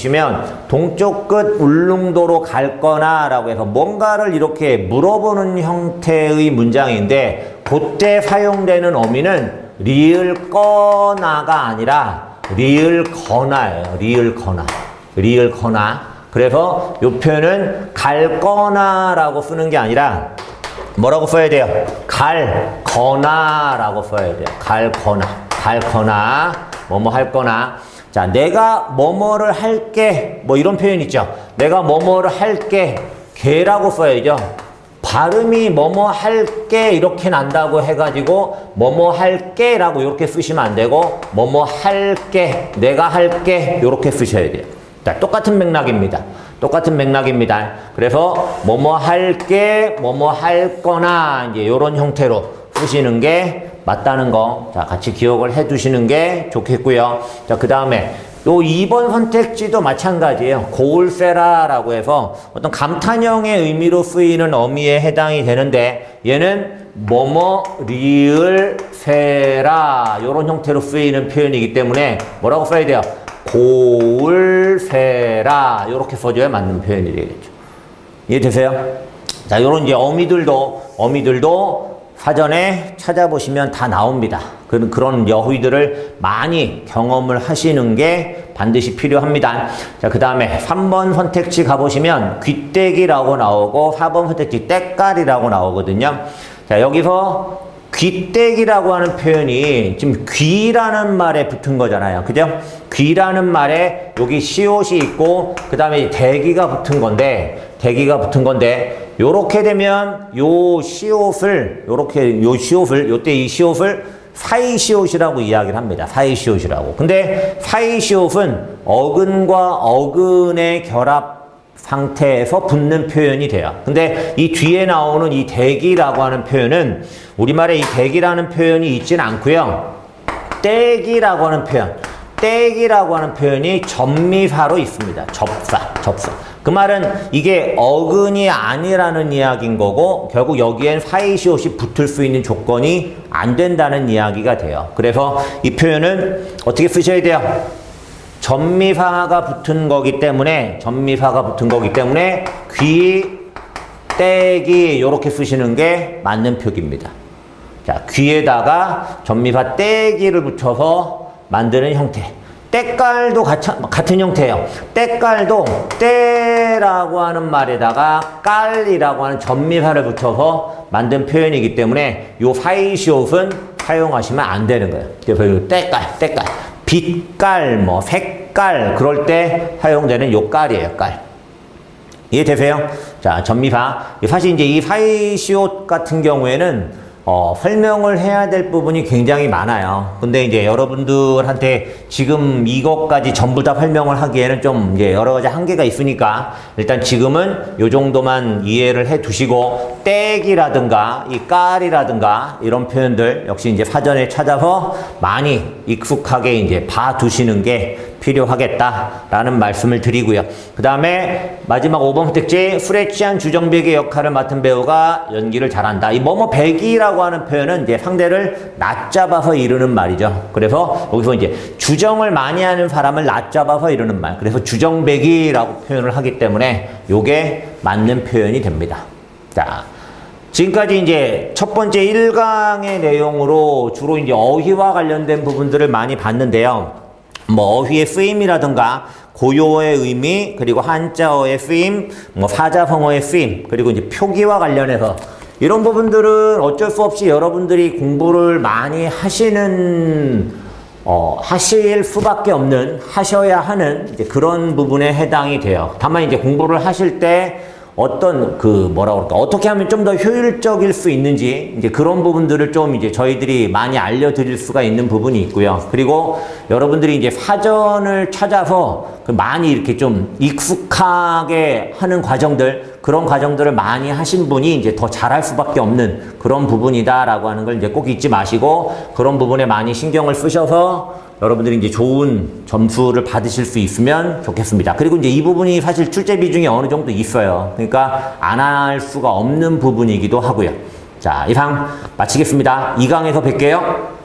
보시면 동쪽 끝 울릉도로 갈 거나 라고 해서 뭔가를 이렇게 물어보는 형태의 문장인데 그때 사용되는 어미는 리을 거나가 아니라 리을 거나예요. 리을 거나. 리을 거나. 그래서 이 표현은 갈 거나라고 쓰는 게 아니라 뭐라고 써야 돼요? 갈 거나라고 써야 돼요. 갈 거나. 갈 거나. 뭐뭐 할 거나. 자, 내가 뭐뭐를 할게. 뭐 이런 표현 있죠. 내가 뭐뭐를 할게. 개라고 써야죠. 발음이 뭐뭐 할게 이렇게 난다고 해가지고 뭐뭐 할게라고 이렇게 쓰시면 안 되고 뭐뭐 할게 내가 할게 이렇게 쓰셔야 돼요. 자, 똑같은 맥락입니다. 똑같은 맥락입니다. 그래서 뭐뭐 할게 뭐뭐 할 거나 이제 이런 형태로 쓰시는 게 맞다는 거. 자, 같이 기억을 해 두시는 게 좋겠고요. 자, 그 다음에 요 2번 선택지도 마찬가지예요. 고울세라라고 해서 어떤 감탄형의 의미로 쓰이는 어미에 해당이 되는데 얘는 뭐뭐 리을 세라 요런 형태로 쓰이는 표현이기 때문에 뭐라고 써야 돼요? 고울세라 요렇게 써줘야 맞는 표현이 되겠죠. 이해되세요? 자, 요런 이제 어미들도 어미들도 사전에 찾아보시면 다 나옵니다. 그런, 그런 여휘들을 많이 경험을 하시는 게 반드시 필요합니다. 자, 그 다음에 3번 선택지 가 보시면 귀때기라고 나오고 4번 선택지 때깔이라고 나오거든요. 자, 여기서 귀때기라고 하는 표현이 지금 귀라는 말에 붙은 거잖아요. 그죠? 귀라는 말에 여기 시옷이 있고 그 다음에 대기가 붙은 건데 대기가 붙은 건데 요렇게 되면 요 시옷을 요렇게 요 시옷을 요때 이 시옷을 사이 시옷이라고 이야기를 합니다. 사이 시옷이라고. 근데 사이 시옷은 어근과 어근의 결합 상태에서 붙는 표현이 돼요. 근데 이 뒤에 나오는 이 대기라고 하는 표현은 우리말에 이 대기라는 표현이 있지는 않고요. 떼기라고 하는 표현. 떼기라고 하는 표현이 전미사로 있습니다. 접사, 접사. 그 말은 이게 어근이 아니라는 이야기인 거고 결국 여기엔 사이시옷이 붙을 수 있는 조건이 안 된다는 이야기가 돼요. 그래서 이 표현은 어떻게 쓰셔야 돼요? 전미사가 붙은 거기 때문에 전미사가 붙은 거기 때문에 귀, 떼기 이렇게 쓰시는 게 맞는 표기입니다. 자, 귀에다가 전미사 떼기를 붙여서 만드는 형태. 때깔도 같은 형태예요. 때깔도 때라고 하는 말에다가 깔이라고 하는 전미사를 붙여서 만든 표현이기 때문에 요 사이시옷은 사용하시면 안 되는 거예요. 그래서 요 때깔, 때깔. 빛깔, 뭐 색깔 그럴 때 사용되는 요 깔이에요. 깔. 이해되세요? 자, 전미사. 사실 이제 이 사이시옷 같은 경우에는 어, 설명을 해야 될 부분이 굉장히 많아요. 근데 이제 여러분들한테 지금 이것까지 전부 다 설명을 하기에는 좀 이제 여러 가지 한계가 있으니까 일단 지금은 요 정도만 이해를 해 두시고 떼기라든가 이 깔이라든가 이런 표현들 역시 이제 사전에 찾아서 많이 익숙하게 이제 봐 두시는 게 필요하겠다라는 말씀을 드리고요. 그 다음에 마지막 5번 선택지 프레치한 주정백의 역할을 맡은 배우가 연기를 잘한다. 이 뭐뭐 백이라고 하는 표현은 이제 상대를 낮잡아서 이르는 말이죠. 그래서 여기서 이제 주정을 많이 하는 사람을 낮잡아서 이르는 말. 그래서 주정백이라고 표현을 하기 때문에 요게 맞는 표현이 됩니다. 자. 지금까지 이제 첫 번째 1강의 내용으로 주로 이제 어휘와 관련된 부분들을 많이 봤는데요. 뭐 어휘의 쓰임이라든가 고요의 의미 그리고 한자어의 쓰임, 뭐 사자성어의 쓰임 그리고 이제 표기와 관련해서 이런 부분들은 어쩔 수 없이 여러분들이 공부를 많이 하시는 어, 하실 수밖에 없는 하셔야 하는 그런 부분에 해당이 돼요. 다만 이제 공부를 하실 때 어떤 그 뭐라 그럴까 어떻게 하면 좀 더 효율적일 수 있는지 이제 그런 부분들을 좀 이제 저희들이 많이 알려드릴 수가 있는 부분이 있고요. 그리고 여러분들이 이제 사전을 찾아서 그 많이 이렇게 좀 익숙하게 하는 과정들 그런 과정들을 많이 하신 분이 이제 더 잘할 수밖에 없는 그런 부분이다라고 하는 걸 이제 꼭 잊지 마시고 그런 부분에 많이 신경을 쓰셔서 여러분들이 이제 좋은 점수를 받으실 수 있으면 좋겠습니다. 그리고 이제 이 부분이 사실 출제 비중이 어느 정도 있어요. 그러니까 안 할 수가 없는 부분이기도 하고요. 자, 이상 마치겠습니다. 2강에서 뵐게요.